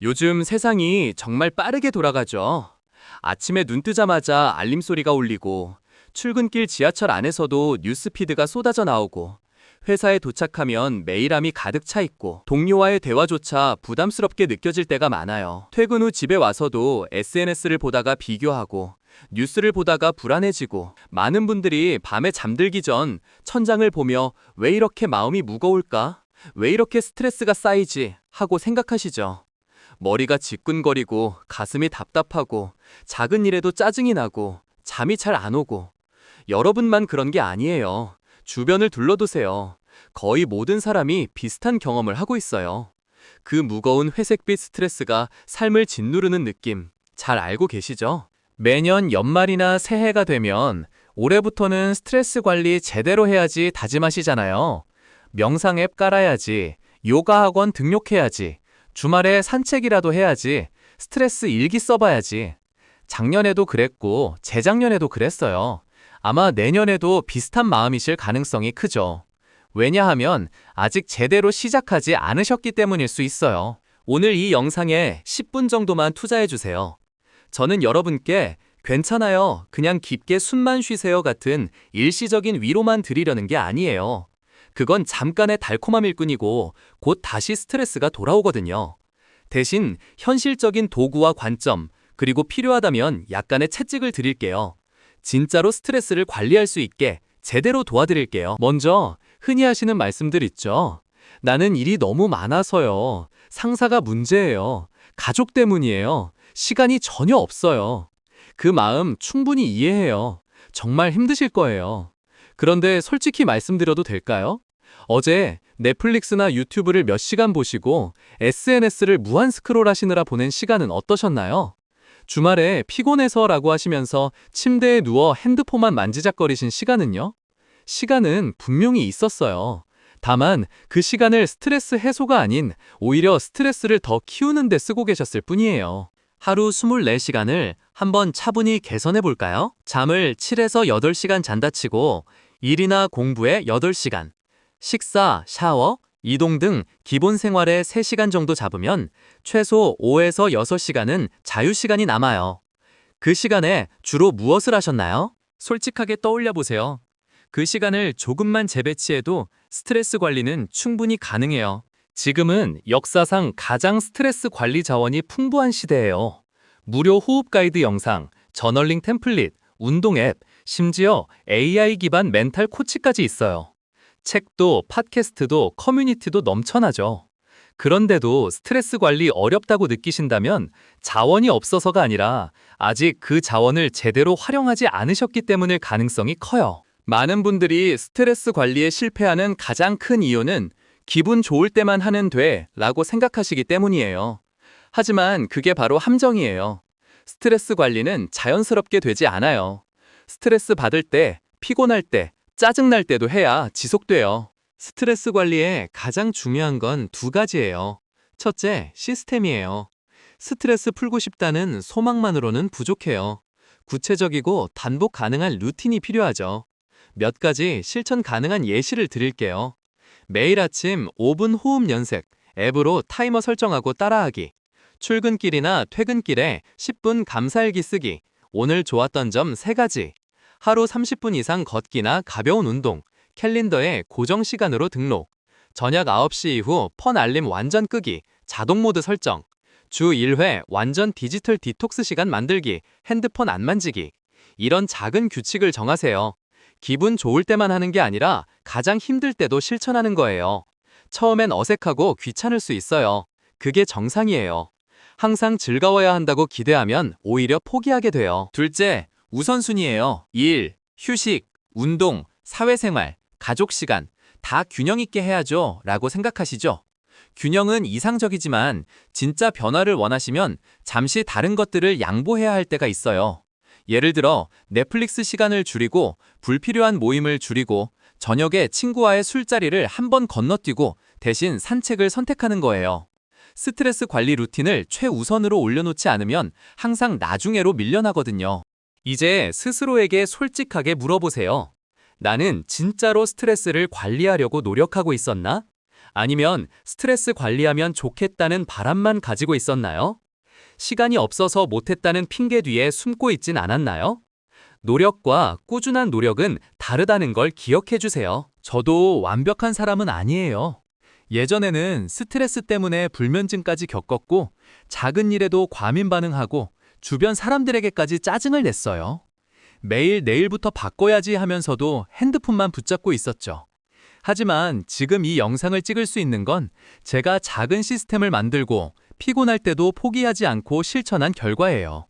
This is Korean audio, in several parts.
요즘 세상이 정말 빠르게 돌아가죠. 아침에 눈 뜨자마자 알림 소리가 울리고, 출근길 지하철 안에서도 뉴스피드가 쏟아져 나오고, 회사에 도착하면 메일함이 가득 차 있고, 동료와의 대화조차 부담스럽게 느껴질 때가 많아요. 퇴근 후 집에 와서도 SNS를 보다가 비교하고, 뉴스를 보다가 불안해지고, 많은 분들이 밤에 잠들기 전 천장을 보며 왜 이렇게 마음이 무거울까? 왜 이렇게 스트레스가 쌓이지? 하고 생각하시죠. 머리가 지끈거리고 가슴이 답답하고 작은 일에도 짜증이 나고 잠이 잘 안 오고 여러분만 그런 게 아니에요. 주변을 둘러보세요. 거의 모든 사람이 비슷한 경험을 하고 있어요. 그 무거운 회색빛 스트레스가 삶을 짓누르는 느낌 잘 알고 계시죠? 매년 연말이나 새해가 되면 올해부터는 스트레스 관리 제대로 해야지 다짐하시잖아요. 명상 앱 깔아야지, 요가 학원 등록해야지, 주말에 산책이라도 해야지, 스트레스 일기 써봐야지. 작년에도 그랬고, 재작년에도 그랬어요. 아마 내년에도 비슷한 마음이실 가능성이 크죠. 왜냐하면 아직 제대로 시작하지 않으셨기 때문일 수 있어요. 오늘 이 영상에 10분 정도만 투자해주세요. 저는 여러분께 괜찮아요. 그냥 깊게 숨만 쉬세요 같은 일시적인 위로만 드리려는 게 아니에요. 그건 잠깐의 달콤함일 뿐이고 곧 다시 스트레스가 돌아오거든요. 대신 현실적인 도구와 관점, 그리고 필요하다면 약간의 채찍을 드릴게요. 진짜로 스트레스를 관리할 수 있게 제대로 도와드릴게요. 먼저 흔히 하시는 말씀들 있죠. 나는 일이 너무 많아서요. 상사가 문제예요. 가족 때문이에요. 시간이 전혀 없어요. 그 마음 충분히 이해해요. 정말 힘드실 거예요. 그런데 솔직히 말씀드려도 될까요? 어제 넷플릭스나 유튜브를 몇 시간 보시고 SNS를 무한 스크롤 하시느라 보낸 시간은 어떠셨나요? 주말에 피곤해서라고 하시면서 침대에 누워 핸드폰만 만지작거리신 시간은요? 시간은 분명히 있었어요. 다만 그 시간을 스트레스 해소가 아닌 오히려 스트레스를 더 키우는 데 쓰고 계셨을 뿐이에요. 하루 24시간을 한번 차분히 개선해 볼까요? 잠을 7에서 8시간 잔다 치고 일이나 공부에 8시간, 식사, 샤워, 이동 등 기본 생활에 3시간 정도 잡으면 최소 5에서 6시간은 자유시간이 남아요. 그 시간에 주로 무엇을 하셨나요? 솔직하게 떠올려 보세요. 그 시간을 조금만 재배치해도 스트레스 관리는 충분히 가능해요. 지금은 역사상 가장 스트레스 관리 자원이 풍부한 시대예요. 무료 호흡 가이드 영상, 저널링 템플릿, 운동 앱, 심지어 AI 기반 멘탈 코치까지 있어요. 책도 팟캐스트도 커뮤니티도 넘쳐나죠. 그런데도 스트레스 관리 어렵다고 느끼신다면 자원이 없어서가 아니라 아직 그 자원을 제대로 활용하지 않으셨기 때문일 가능성이 커요. 많은 분들이 스트레스 관리에 실패하는 가장 큰 이유는 기분 좋을 때만 하는 돼 라고 생각하시기 때문이에요. 하지만 그게 바로 함정이에요. 스트레스 관리는 자연스럽게 되지 않아요. 스트레스 받을 때, 피곤할 때, 짜증날 때도 해야 지속돼요. 스트레스 관리에 가장 중요한 건 두 가지예요. 첫째, 시스템이에요. 스트레스 풀고 싶다는 소망만으로는 부족해요. 구체적이고 단복 가능한 루틴이 필요하죠. 몇 가지 실천 가능한 예시를 드릴게요. 매일 아침 5분 호흡 연습, 앱으로 타이머 설정하고 따라하기. 출근길이나 퇴근길에 10분 감사일기 쓰기. 오늘 좋았던 점 3가지. 하루 30분 이상 걷기나 가벼운 운동. 캘린더에 고정 시간으로 등록. 저녁 9시 이후 폰 알림 완전 끄기. 자동 모드 설정. 주 1회 완전 디지털 디톡스 시간 만들기. 핸드폰 안 만지기. 이런 작은 규칙을 정하세요. 기분 좋을 때만 하는 게 아니라 가장 힘들 때도 실천하는 거예요. 처음엔 어색하고 귀찮을 수 있어요. 그게 정상이에요. 항상 즐거워야 한다고 기대하면 오히려 포기하게 돼요. 둘째, 우선순위예요. 일, 휴식, 운동, 사회생활, 가족 시간 다 균형 있게 해야죠. 라고 생각하시죠? 균형은 이상적이지만 진짜 변화를 원하시면 잠시 다른 것들을 양보해야 할 때가 있어요. 예를 들어 넷플릭스 시간을 줄이고 불필요한 모임을 줄이고 저녁에 친구와의 술자리를 한 번 건너뛰고 대신 산책을 선택하는 거예요. 스트레스 관리 루틴을 최우선으로 올려놓지 않으면 항상 나중에로 밀려나거든요. 이제 스스로에게 솔직하게 물어보세요. 나는 진짜로 스트레스를 관리하려고 노력하고 있었나? 아니면 스트레스 관리하면 좋겠다는 바람만 가지고 있었나요? 시간이 없어서 못했다는 핑계 뒤에 숨고 있진 않았나요? 노력과 꾸준한 노력은 다르다는 걸 기억해 주세요. 저도 완벽한 사람은 아니에요. 예전에는 스트레스 때문에 불면증까지 겪었고, 작은 일에도 과민 반응하고, 주변 사람들에게까지 짜증을 냈어요. 매일 내일부터 바꿔야지 하면서도 핸드폰만 붙잡고 있었죠. 하지만 지금 이 영상을 찍을 수 있는 건 제가 작은 시스템을 만들고 피곤할 때도 포기하지 않고 실천한 결과예요.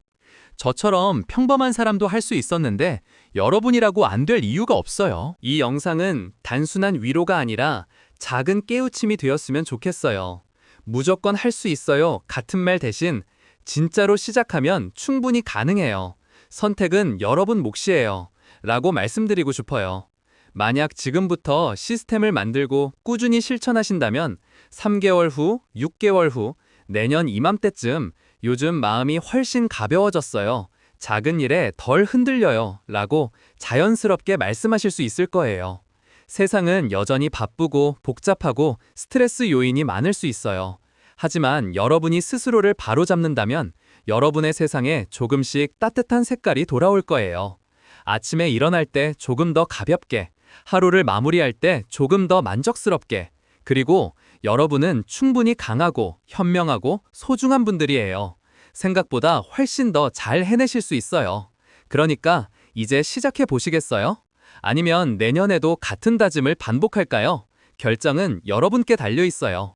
저처럼 평범한 사람도 할 수 있었는데 여러분이라고 안 될 이유가 없어요. 이 영상은 단순한 위로가 아니라 작은 깨우침이 되었으면 좋겠어요. 무조건 할 수 있어요. 같은 말 대신 진짜로 시작하면 충분히 가능해요. 선택은 여러분 몫이에요. 라고 말씀드리고 싶어요. 만약 지금부터 시스템을 만들고 꾸준히 실천하신다면 3개월 후, 6개월 후, 내년 이맘때쯤 요즘 마음이 훨씬 가벼워졌어요. 작은 일에 덜 흔들려요. 라고 자연스럽게 말씀하실 수 있을 거예요. 세상은 여전히 바쁘고 복잡하고 스트레스 요인이 많을 수 있어요. 하지만 여러분이 스스로를 바로잡는다면 여러분의 세상에 조금씩 따뜻한 색깔이 돌아올 거예요. 아침에 일어날 때 조금 더 가볍게, 하루를 마무리할 때 조금 더 만족스럽게, 그리고 여러분은 충분히 강하고 현명하고 소중한 분들이에요. 생각보다 훨씬 더 잘 해내실 수 있어요. 그러니까 이제 시작해 보시겠어요? 아니면 내년에도 같은 다짐을 반복할까요? 결정은 여러분께 달려 있어요.